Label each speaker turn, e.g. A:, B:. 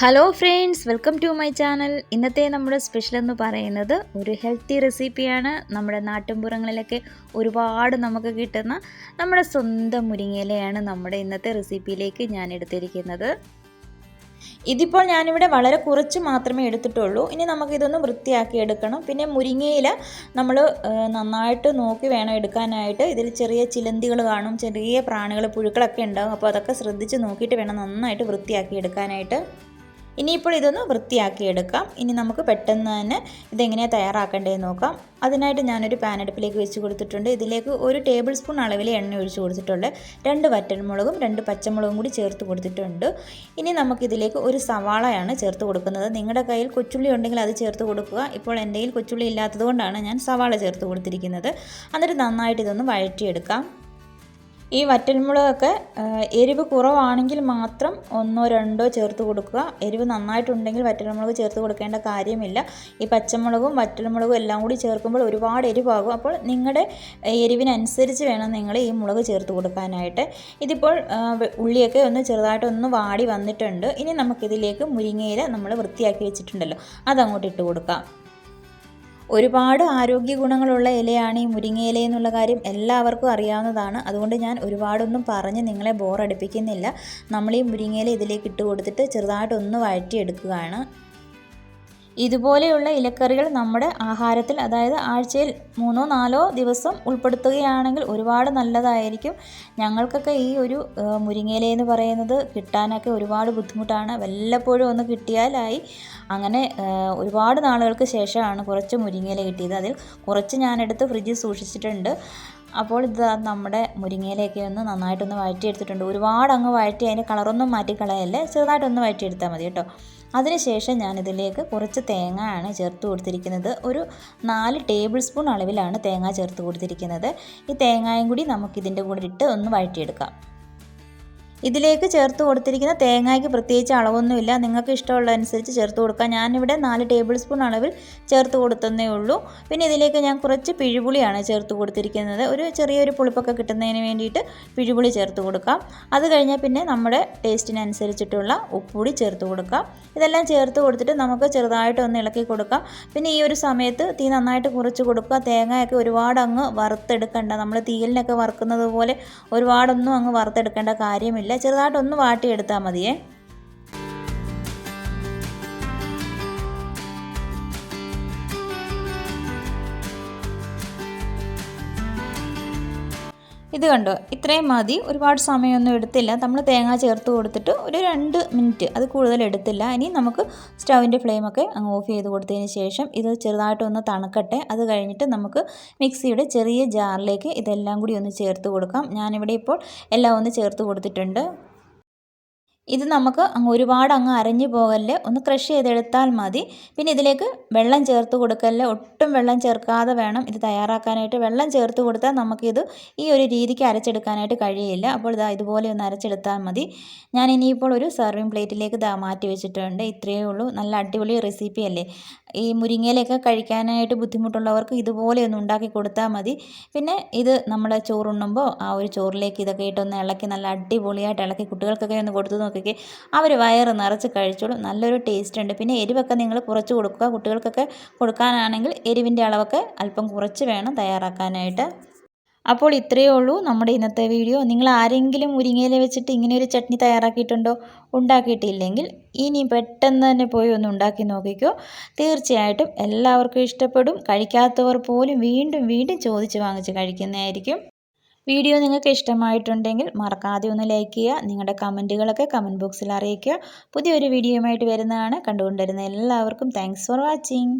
A: Hello friends welcome to my channel ഇന്നത്തെ നമ്മുടെ special എന്ന് പറയുന്നത് ഒരു ഹെൽത്തി റെസിപ്പിയാണ് നമ്മുടെ നാട്ടിൻപുറങ്ങളിലൊക്കെ ഒരുപാട് നമുക്ക് കിട്ടുന്ന നമ്മുടെ സ്വന്തം മുരിങ്ങയിലയാണ് നമ്മുടെ ഇന്നത്തെ റെസിപ്പിയിലേക്ക് ഞാൻ എടുത്തിരിക്കുന്നത്. ഇതിപ്പോൾ ഞാനിവിടെ വളരെ കുറച്ച് മാത്രമേ എടുത്തിട്ടുള്ളൂ. ഇനി നമുക്കിതൊന്ന് വൃത്തിയാക്കി എടുക്കണം. പിന്നെ മുരിങ്ങയില നമ്മൾ നന്നായിട്ട് നോക്കി വേണം എടുക്കാനായിട്ട്. ഇതിൽ ചെറിയ ചിലന്തികൾ കാണും ചെറിയ പ്രാണികൾ പുഴുക്കളൊക്കെ ഉണ്ടാകും അപ്പോൾ അതൊക്കെ ശ്രദ്ധിച്ച് നോക്കിയിട്ട് വേണം നന്നായിട്ട് വൃത്തിയാക്കി എടുക്കാനായിട്ട്. ഇനിയിപ്പോൾ ഇതൊന്ന് വൃത്തിയാക്കി എടുക്കാം. ഇനി നമുക്ക് പെട്ടെന്ന് തന്നെ ഇതെങ്ങനെയാണ് തയ്യാറാക്കേണ്ടതെന്ന് നോക്കാം. അതിനായിട്ട് ഞാനൊരു പാൻ അടുപ്പിലേക്ക് വെച്ച് കൊടുത്തിട്ടുണ്ട്. ഇതിലേക്ക് ഒരു ടേബിൾ സ്പൂൺ അളവിൽ എണ്ണ ഒഴിച്ച് കൊടുത്തിട്ടുണ്ട്. രണ്ട് വറ്റൽമുളകും രണ്ട് പച്ചമുളകും കൂടി ചേർത്ത് കൊടുത്തിട്ടുണ്ട്. ഇനി നമുക്കിതിലേക്ക് ഒരു സവാളയാണ് ചേർത്ത് കൊടുക്കുന്നത്. നിങ്ങളുടെ കയ്യിൽ കൊച്ചുള്ളി ഉണ്ടെങ്കിൽ അത് ചേർത്ത് കൊടുക്കുക. ഇപ്പോൾ എന്റെ കയ്യിൽ കൊച്ചുള്ളി ഇല്ലാത്തതുകൊണ്ടാണ് ഞാൻ സവാള ചേർത്ത് കൊടുത്തിരിക്കുന്നത്. എന്നിട്ട് നന്നായിട്ട് ഇതൊന്ന് വഴറ്റിയെടുക്കാം. ഈ വറ്റൽമുളകൊക്കെ എരിവ് കുറവാണെങ്കിൽ മാത്രം ഒന്നോ രണ്ടോ ചേർത്ത് കൊടുക്കുക. എരിവ് നന്നായിട്ടുണ്ടെങ്കിൽ വറ്റൽമുളക് ചേർത്ത് കൊടുക്കേണ്ട കാര്യമില്ല. ഈ പച്ചമുളകും വറ്റൽമുളകും എല്ലാം കൂടി ചേർക്കുമ്പോൾ ഒരുപാട് എരിവാകും. അപ്പോൾ നിങ്ങളുടെ എരിവിനനുസരിച്ച് വേണം നിങ്ങൾ ഈ മുളക് ചേർത്ത് കൊടുക്കാനായിട്ട്. ഇതിപ്പോൾ ഉള്ളിയൊക്കെ ഒന്ന് ചെറുതായിട്ടൊന്ന് വാടി വന്നിട്ടുണ്ട്. ഇനി നമുക്കിതിലേക്ക് മുരിങ്ങയില നമ്മൾ വൃത്തിയാക്കി വെച്ചിട്ടുണ്ടല്ലോ. അതങ്ങോട്ട് ഇട്ട് കൊടുക്കാം. ഒരുപാട് ആരോഗ്യ ഗുണങ്ങളുള്ള ഇലയാണ് ഈ മുരിങ്ങയില എന്നുള്ള കാര്യം എല്ലാവർക്കും അറിയാവുന്നതാണ്. അതുകൊണ്ട് ഞാൻ ഒരുപാടൊന്നും പറഞ്ഞ് നിങ്ങളെ ബോറടിപ്പിക്കുന്നില്ല നമ്മൾ ഈ മുരിങ്ങയില ഇതിലേക്ക് ഇട്ട് കൊടുത്തിട്ട് ചെറുതായിട്ടൊന്ന് വഴറ്റിയെടുക്കുകയാണ്. ഇതുപോലെയുള്ള ഇലക്കറികൾ നമ്മുടെ ആഹാരത്തിൽ അതായത് ആഴ്ചയിൽ മൂന്നോ നാലോ ദിവസം ഉൾപ്പെടുത്തുകയാണെങ്കിൽ ഒരുപാട് നല്ലതായിരിക്കും. ഞങ്ങൾക്കൊക്കെ ഈ ഒരു മുരിങ്ങയില എന്ന് പറയുന്നത് കിട്ടാനൊക്കെ ഒരുപാട് ബുദ്ധിമുട്ടാണ്. വല്ലപ്പോഴും ഒന്ന് കിട്ടിയാലായി. അങ്ങനെ ഒരുപാട് നാളുകൾക്ക് ശേഷമാണ് കുറച്ച് മുരിങ്ങയില കിട്ടിയത്. അതിൽ കുറച്ച് ഞാനെടുത്ത് ഫ്രിഡ്ജിൽ സൂക്ഷിച്ചിട്ടുണ്ട്. അപ്പോൾ ഇത് നമ്മുടെ മുരിങ്ങയിലയൊക്കെ ഒന്ന് നന്നായിട്ടൊന്ന് വഴറ്റിയെടുത്തിട്ടുണ്ട്. ഒരുപാട് അങ്ങ് വഴറ്റി അതിന്റെ കളറൊന്നും മാറ്റിക്കളയല്ലേ ചെറുതായിട്ടൊന്ന് വഴറ്റിയെടുത്താൽ മതി കേട്ടോ. അതിനുശേഷം ഞാനിതിലേക്ക് കുറച്ച് തേങ്ങയാണ് ചേർത്ത് കൊടുത്തിരിക്കുന്നത്. ഒരു നാല് ടേബിൾ സ്പൂൺ അളവിലാണ് തേങ്ങ ചേർത്ത് കൊടുത്തിരിക്കുന്നത്. ഈ തേങ്ങയും കൂടി നമുക്കിതിന്റെ കൂടെ ഇട്ട് ഒന്ന് വഴറ്റിയെടുക്കാം. ഇതിലേക്ക് ചേർത്ത് കൊടുത്തിരിക്കുന്ന തേങ്ങയ്ക്ക് പ്രത്യേകിച്ച് അളവൊന്നുമില്ല. നിങ്ങൾക്ക് ഇഷ്ടമുള്ള അനുസരിച്ച് ചേർത്ത് കൊടുക്കാം. ഞാനിവിടെ നാല് ടേബിൾ സ്പൂൺ അളവിൽ ചേർത്ത് കൊടുത്തതേ ഉള്ളൂ. പിന്നെ ഇതിലേക്ക് ഞാൻ കുറച്ച് പിഴുപുളിയാണ് ചേർത്ത് കൊടുത്തിരിക്കുന്നത്. ഒരു ചെറിയൊരു പുളിപ്പൊക്കെ കിട്ടുന്നതിന് വേണ്ടിയിട്ട് പിഴുപുളി ചേർത്ത് കൊടുക്കാം. അത് കഴിഞ്ഞാൽ പിന്നെ നമ്മുടെ ടേസ്റ്റിനനുസരിച്ചിട്ടുള്ള ഉപ്പുപൊടി ചേർത്ത് കൊടുക്കാം. ഇതെല്ലാം ചേർത്ത് കൊടുത്തിട്ട് നമുക്ക് ചെറുതായിട്ട് ഒന്ന് ഇളക്കി കൊടുക്കാം. പിന്നെ ഈ ഒരു സമയത്ത് തീ നന്നായിട്ട് കുറച്ച് കൊടുക്കുക. തേങ്ങയൊക്കെ ഒരുപാട് അങ്ങ് വറുത്തെടുക്കേണ്ട. നമ്മൾ തീയലിനൊക്കെ വറുക്കുന്നത് പോലെ ഒരുപാടൊന്നും അങ്ങ് വറുത്തെടുക്കേണ്ട കാര്യമില്ല. ചെറുതായിട്ടൊന്ന് വാട്ടിയെടുത്താൽ മതിയേ. ഇത് കണ്ടോ? ഇത്രയും മതി. ഒരുപാട് സമയമൊന്നും എടുത്തില്ല. നമ്മൾ തേങ്ങ ചേർത്ത് കൊടുത്തിട്ട് ഒരു രണ്ട് മിനിറ്റ് അത് കൂടുതൽ എടുത്തില്ല. ഇനി നമുക്ക് സ്റ്റൗവിന്റെ ഫ്ലെയിമൊക്കെ അങ്ങ് ഓഫ് ചെയ്ത് കൊടുത്തതിന് ശേഷം ഇത് ചെറുതായിട്ടൊന്ന് തണുക്കട്ടെ. അത് കഴിഞ്ഞിട്ട് നമുക്ക് മിക്സിയുടെ ചെറിയ ജാറിലേക്ക് ഇതെല്ലാം കൂടി ഒന്ന് ചേർത്ത് കൊടുക്കാം. ഞാനിവിടെ ഇപ്പോൾ എല്ലാം ഒന്ന് ചേർത്ത് കൊടുത്തിട്ടുണ്ട്. ഇത് നമുക്ക് അങ്ങ് ഒരുപാട് അങ്ങ് അരഞ്ഞു പോകല്ലേ. ഒന്ന് ക്രഷ് ചെയ്തെടുത്താൽ മതി. പിന്നെ ഇതിലേക്ക് വെള്ളം ചേർത്ത് കൊടുക്കല്ലേ. ഒട്ടും വെള്ളം ചേർക്കാതെ വേണം ഇത് തയ്യാറാക്കാനായിട്ട്. വെള്ളം ചേർത്ത് കൊടുത്താൽ നമുക്കിത് ഈ ഒരു രീതിക്ക് അരച്ചെടുക്കാനായിട്ട് കഴിയില്ല. അപ്പോൾ ഇതാ ഇതുപോലെ ഒന്ന് അരച്ചെടുത്താൽ മതി. ഞാൻ ഇനിയിപ്പോൾ ഒരു സെർവിങ് പ്ലേറ്റിലേക്ക് ഇതാ മാറ്റി വെച്ചിട്ടുണ്ട്. ഇത്രയേ ഉള്ളൂ. നല്ല അടിപൊളി റെസിപ്പി അല്ലേ? ഈ മുരിങ്ങയിലൊക്കെ കഴിക്കാനായിട്ട് ബുദ്ധിമുട്ടുള്ളവർക്ക് ഇതുപോലെ ഒന്ന് ഉണ്ടാക്കി കൊടുത്താൽ മതി. പിന്നെ ഇത് നമ്മൾ ചോറുണ്ണുമ്പോൾ ആ ഒരു ചോറിലേക്ക് ഇതൊക്കെ ഇട്ടൊന്ന് ഇളക്കി നല്ല അടിപൊളിയായിട്ട് ഇളക്കി കുട്ടികൾക്കൊക്കെ ഒന്ന് കൊടുത്തു നോക്കി നോക്കിക്കേ അവർ വയറ് നിറച്ച് കഴിച്ചോളും. നല്ലൊരു ടേസ്റ്റ് ഉണ്ട്. പിന്നെ എരിവൊക്കെ നിങ്ങൾ കുറച്ച് കൊടുക്കുക. കുട്ടികൾക്കൊക്കെ കൊടുക്കാനാണെങ്കിൽ എരിവിന്റെ അളവൊക്കെ അല്പം കുറച്ച് വേണം തയ്യാറാക്കാനായിട്ട്. അപ്പോൾ ഇത്രയേ ഉള്ളൂ നമ്മുടെ ഇന്നത്തെ വീഡിയോ. നിങ്ങൾ ആരെങ്കിലും മുരിങ്ങയില വെച്ചിട്ട് ഇങ്ങനെ ഒരു ചട്നി തയ്യാറാക്കിയിട്ടുണ്ടോ? ഉണ്ടാക്കിയിട്ടില്ലെങ്കിൽ ഇനി പെട്ടെന്ന് തന്നെ പോയി ഒന്ന് ഉണ്ടാക്കി നോക്കിക്കോ. തീർച്ചയായിട്ടും എല്ലാവർക്കും ഇഷ്ടപ്പെടും. കഴിക്കാത്തവർ പോലും വീണ്ടും വീണ്ടും ചോദിച്ച് വാങ്ങിച്ച് കഴിക്കുന്നതായിരിക്കും. വീഡിയോ നിങ്ങൾക്ക് ഇഷ്ടമായിട്ടുണ്ടെങ്കിൽ മറക്കാതെ ഒന്ന് ലൈക്ക് ചെയ്യുക. നിങ്ങളുടെ കമന്റുകളൊക്കെ കമന്റ് ബോക്സിൽ അറിയിക്കുക. പുതിയൊരു വീഡിയോയുമായിട്ട് വരുന്നതാണ്. കണ്ടുകൊണ്ടിരുന്ന എല്ലാവർക്കും താങ്ക്സ് ഫോർ വാച്ചിങ്